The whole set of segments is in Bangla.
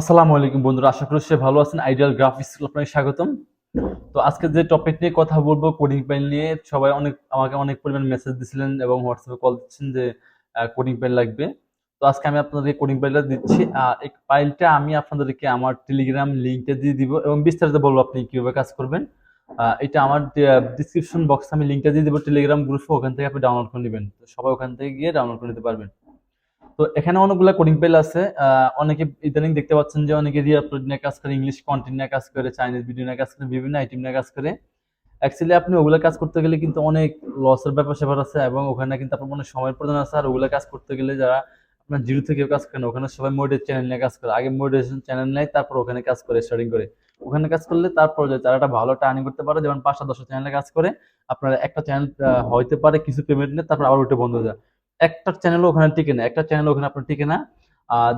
আসসালামু আলাইকুম বন্ধুরা, আশা করি সে ভালো আছেন। আইডিয়াল গ্রাফিক্স আপনাকে স্বাগতম। তো আজকে যে টপিক নিয়ে কথা বলব কোডিং ফাইল নিয়ে, সবাই অনেক, আমাকে অনেক পরিমাণ মেসেজ দিছিলেন এবং হোয়াটসঅ্যাপে কল দিচ্ছেন যে কোডিং ফাইল লাগবে। তো আজকে আমি আপনাদেরকে কোডিং ফাইলটা দিচ্ছি। আর এই ফাইলটা আমি আপনাদেরকে আমার টেলিগ্রাম লিঙ্কটা দিয়ে দিব এবং বিস্তারিত বলব আপনি কীভাবে কাজ করবেন। এটা আমার ডিসক্রিপশন বক্সে আমি লিঙ্কটা দিয়ে দেবো। টেলিগ্রাম গ্রুপে ওখান থেকে আপনি ডাউনলোড করে নেবেন। তো সবাই ওখান থেকে গিয়ে ডাউনলোড করে নিতে পারবেন। তো এখানে অনেকগুলো কোডিং পেল আছে। অনেকে ইদানিং দেখতে পাচ্ছেন যে অনেকে রিআপলোড নিয়ে কাজ করে ইংলিশ কন্টেন্ট নিয়ে কাজ করে চাইনিজ ভিডিও নিয়ে কাজ করে, বিভিন্ন আইটেম নিয়ে কাজ করে। অ্যাকচুয়ালি আপনি ওগুলো কাজ করতে গেলে কিন্তু অনেক লসের ব্যাপার স্যাপার আছে এবং ওখানে কিন্তু আপনার অনেক সময়ের প্রয়োজন আছে। আর ওগুলো কাজ করতে গেলে যারা আপনার জিরো থেকে কাজ করেন ওখানে সবাই মোডের চ্যানেল নিয়ে কাজ করে। আগে মোডেশন চ্যানেল নেয়, তারপর ওখানে কাজ করে স্টার্টিং করে। ওখানে কাজ করলে তারপর তারা একটা ভালো টার্নিং করতে পারে, যেমন পাঁচটা দশটা চ্যানেলে কাজ করে, আপনার একটা চ্যানেল হইতে পারে কিছু পেমেন্ট নেই তারপর আবার ওইটা বন্ধ হয়ে যায়। একটা চ্যানেল ওখানে টিকে না, একটা চ্যানেল ওখানে আপনার টিকে না।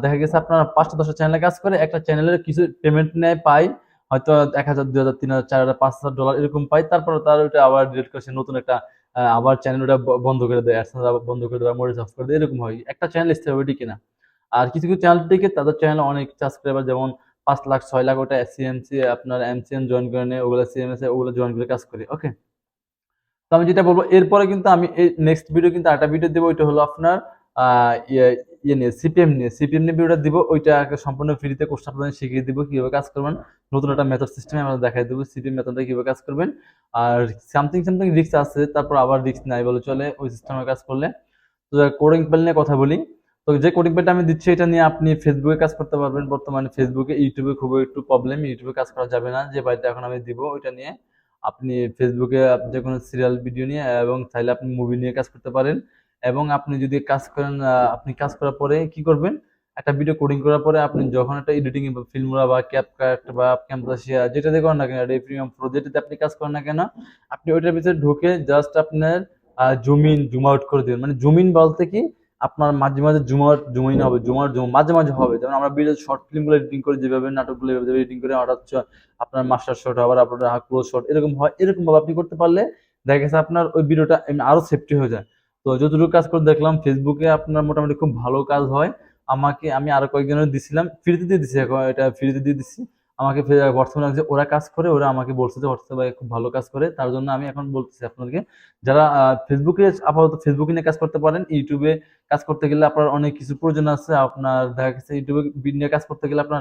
দেখা গেছে আপনার পাঁচটা, দশটা চ্যানেলে কাজ করে, একটা চ্যানেলের কিছু পেমেন্ট নেয় পাই হয়তো এক হাজার, দুই হাজার, তিন হাজার, চার হাজার, পাঁচ হাজার ডলার এরকম পাই তারপর তার ওইটা আবার ডিলিট করে নতুন একটা আবার চ্যানেল ওটা বন্ধ করে দেয় অ্যাডসেন্স বন্ধ করে দেয় মোডে অফ করে দেয়, এরকম হয়। একটা চ্যানেল স্থায়ী টিকে না। আর কিছু কিছু চ্যানেল টিকে, তাদের চ্যানেল অনেক সাবস্ক্রাইবার যেমন পাঁচ লাখ, ছয় লাখ ওটা সিএমসি আপনার এমসিএম জয়েন করে নেয়, ওগুলো সিএমএস ওগুলো জয়েন করে কাজ করে ওকে তো আমি যেটা বলব, এরপরে কিন্তু আমি এই নেক্সট ভিডিও কিন্তু একটা ভিডিও দেবো, ওইটা হলো আপনার ইয়ে ইয়ে নিয়ে সিপিএম নিয়ে। সিপিএম নিয়ে ভিডিওটা দিব, ওইটা সম্পূর্ণ ফ্রিতে কোর্স আপনাদের শিখিয়ে দিব, কীভাবে কাজ করবেন। নতুন একটা মেথড সিস্টেমে আমরা দেখাই দেবো সিপিএম মেথডটা কীভাবে কাজ করবেন। আর সামথিং সামথিং রিস্ক আছে, তারপর আবার রিস্ক নাই বলে চলে ওই সিস্টেমে কাজ করলে। তো কোডিং পেল নিয়ে কথা বলি। তো যে কোডিং পেলটা আমি দিচ্ছি, এটা নিয়ে আপনি ফেসবুকে কাজ করতে পারবেন। বর্তমানে ফেসবুকে ইউটিউবে খুব একটু প্রবলেম ইউটিউবে কাজ করা যাবে না, যে বাড়িতে এখন আমি দিব, ওইটা নিয়ে আপনি ফেসবুকে আপ- যে কোনো সিরিয়াল ভিডিও নিয়ে, এবং চাইলে আপনি মুভি নিয়ে কাজ করতে পারেন। এবং আপনি যদি কাজ করেন আপনি কাজ করার পরে কি করবেন? একটা ভিডিও কোডিং করার পরে আপনি যখন একটা এডিটিং বা ফিল্মরা বা ক্যাপকাট বা ক্যাম্পাসিয়া যেটা দিয়ে করেন না কেন প্রিমিয়াম প্রো যেটাতে আপনি কাজ করেন না কেন, আপনি ওইটার ভিতরে ঢুকে জাস্ট আপনার জুম ইন জুম আউট করে দিবেন। মানে জুম ইন বলতে কি আপনার মাঝে মাঝে জুমার জুমাই না হবে, জুমার জুম, মাঝে মাঝে হবে। যেমন আমরা ভিডিও শর্ট ফিল্মগুলো এডিটিং করে, যেভাবে নাটকগুলো, এভাবে এডিটিং করে হঠাৎ আপনার মাস্টার শট আবার আপনার ক্লোজ শট এরকম হয় এরকম ভাবে আপনি করতে পারলে দেখা গেছে আপনার ওই ভিডিওটা আরও সেফটি হয়ে যায়। তো যতটুকু কাজ করে দেখলাম ফেসবুকে আপনার মোটামুটি খুব ভালো কাজ হয়। আমাকে, আমি আরও কয়েকজনের দিছিলাম ফ্রিতে দিয়ে দিছি এটা ফ্রিতে দিয়ে দিছি। আমাকে হোয়াটসঅ্যাপে লাগছে ওরা কাজ করে, ওরা আমাকে বলছে যে হোয়াটসঅ্যাপে খুব ভালো কাজ করে। তার জন্য আমি এখন বলতেছি আপনাদেরকে, যারা ফেসবুকে আপাতত ফেসবুকে নিয়ে কাজ করতে পারেন ইউটিউবে কাজ করতে গেলে আপনার অনেক কিছু প্রয়োজন আছে। আপনার দেখা গেছে ইউটিউবে নিয়ে কাজ করতে গেলে আপনার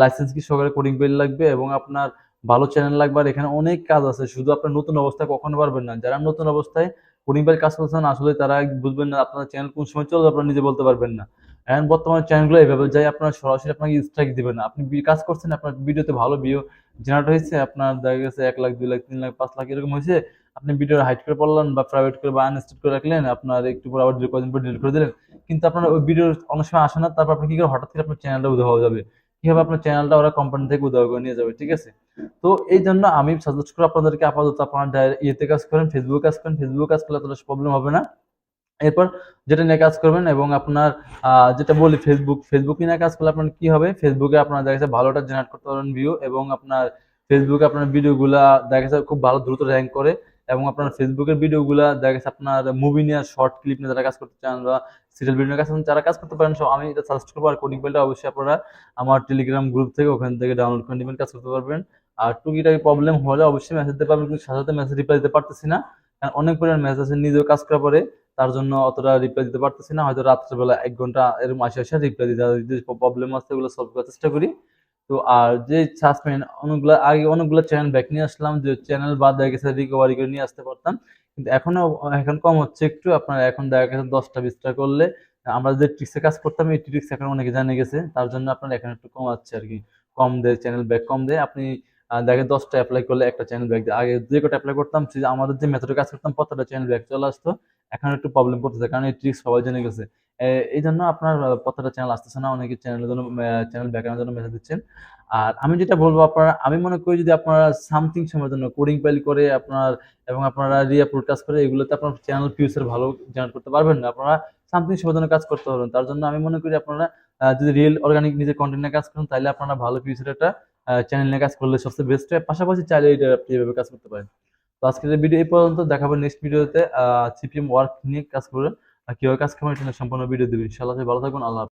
লাইসেন্স কি সহকারে কোডিং বেল লাগবে এবং আপনার ভালো চ্যানেল লাগবে। আর এখানে অনেক কাজ আছে, শুধু আপনার নতুন অবস্থায় কখনো পারবেন না। যারা নতুন অবস্থায় কোডিং বেল কাজ করছেন আসলে তারা বুঝবেন না আপনার চ্যানেল কোন সময় চলবে, আপনারা নিজে বলতে পারবেন না। এখন বর্তমানে চ্যানেলগুলো এইভাবে যাই আপনার সরাসরি আপনাকে স্ট্রাইক দিবে না। আপনি কাজ করছেন, আপনার ভিডিওতে ভালো ভিউ জেনারেট হয়েছে, আপনার দেখা গেছে এক লাখ, দুই লাখ, তিন লাখ, পাঁচ লাখ এরকম হয়েছে। আপনি ভিডিও হাইড করে পড়লেন বা প্রাইভেট করে বা আনস্টেড করে রাখলেন, আপনার একটু পর আবার কদিন পর ডিলিট করে দিলেন। কিন্তু আপনার ওই ভিডিও অনেক সময় আসে না, তারপর আপনি কি করে হঠাৎ করে আপনার চ্যানেলটা উধাও হয়ে যাবে? কীভাবে আপনার চ্যানেলটা ওরা কোম্পানি থেকে উধাও করে নিয়ে যাবে, ঠিক আছে? তো এই জন্য আমি সাজেস্ট করি আপনাদেরকে আপাতত আপনার ইয়েতে কাজ করেন ফেসবুকে কাজ করেন। ফেসবুকে কাজ করলে তাহলে প্রবলেম হবে না। এরপর যেটা নিয়ে কাজ করবেন এবং আপনার যেটা বলি ফেসবুক ফেসবুক নিয়ে কাজ করলে আপনার কি হবে? ফেসবুকে আপনার দেখা যাচ্ছে ভালোটা জেনারেট করতে পারবেন ভিউ এবং আপনার ফেসবুকে আপনার ভিডিওগুলা দেখা যাচ্ছে খুব ভালো দ্রুত র্যাঙ্ক করে এবং আপনার ফেসবুকের ভিডিওগুলা দেখা যাচ্ছে আপনার মুভি নিয়ে শর্ট ক্লিপ নিয়ে যারা কাজ করতে চান বা সিরিয়াল ভিডিও কাজ যারা কাজ করতে পারেন, সব আমি এটা সাজেস্ট করব। আর কোডিং ফাইলটা অবশ্যই আপনারা আমার টেলিগ্রাম গ্রুপ থেকে ওখান থেকে ডাউনলোড করে নেবেন, কাজ করতে পারবেন। আর টুকিটাকি প্রবলেম হলে অবশ্যই মেসেজ দিতে পারবেন, কিন্তু সাথে সাথে মেসেজ রিপ্লাই দিতে পারতেছি না। কারণ অনেক পরিমাণ মেসেজ আছে, নিজেও কাজ করার পরে তার জন্য অতটা রিপ্লাই দিতে পারতেছি না। হয়তো রাত্রেবেলা এক ঘণ্টা এরকম আসে আসে রিপ্লাই দিতে হয়। যে প্রবলেম আছে ওগুলো সলভ করার চেষ্টা করি। তো আর যে সাসপেন্ড অনেকগুলো, আগে অনেকগুলো চ্যানেল ব্যাক নিয়ে আসলাম যে চ্যানেল বাদ হয়ে গেছে রিকভারি করে নিয়ে আসতে পারতাম। কিন্তু এখনও এখন কম হচ্ছে একটু। আপনার এখন দেখা গেছে দশটা বিশটা করলে আমরা যে ট্রিক্সে কাজ করতাম, এই ট্রিক্স এখন অনেকে জানে গেছে। তার জন্য আপনার এখন একটু কম আছে আর কি। কম দেয় চ্যানেল ব্যাক কম দেয়। আপনি দেখেন দশটা অ্যাপ্লাই করলে একটা চ্যানেল দেয় আগে যে কটা অ্যাপ্লাই করতাম, সে আমাদের যে মেথডে কাজ করতাম, প্রত্যেকটা চ্যানেল ব্যাক চলে আসতো। এখন একটু প্রবলেম করতেছে, কারণ এই ট্রিক্স সবাই জেনে গেছে। এই জন্য আপনার প্রত্যেকটা চ্যানেল আসতেছে না, অনেকে চ্যানেলের জন্য চ্যানেল ব্যাকানোর জন্য মেসেজ দিচ্ছেন। আর আমি যেটা বলব আপনারা, আমি মনে করি যদি আপনারা সামথিং সময়ের জন্য কোডিং ফাইল করে আপনার এবং আপনারা কাজ করে, এগুলোতে আপনার চ্যানেল ফিউচার ভালো জেনারেট করতে পারবেন না। আপনারা সামথিং সময়ের জন্য কাজ করতে পারবেন। তার জন্য আমি মনে করি আপনারা যদি রিয়েল অর্গানিক নিজের কন্টেন্ট কাজ করেন, তাহলে আপনারা ভালো ফিউচার একটা চ্যানেল নিয়ে কাজ করলে সবচেয়ে বেস্ট হয় পাশাপাশি চাইলে এটা আপনি এভাবে কাজ করতে পারেন। তো আজকের ভিডিও এই পর্যন্ত, দেখাবো নেক্সট ভিডিওতে সিপিএম ওয়ার্ক নিয়ে কাজ আর কীভাবে কাজ করবেন এটা সম্পূর্ণ ভিডিও দেবেন ইনশাআল্লাহ ভালো থাকুন আল্লাহ।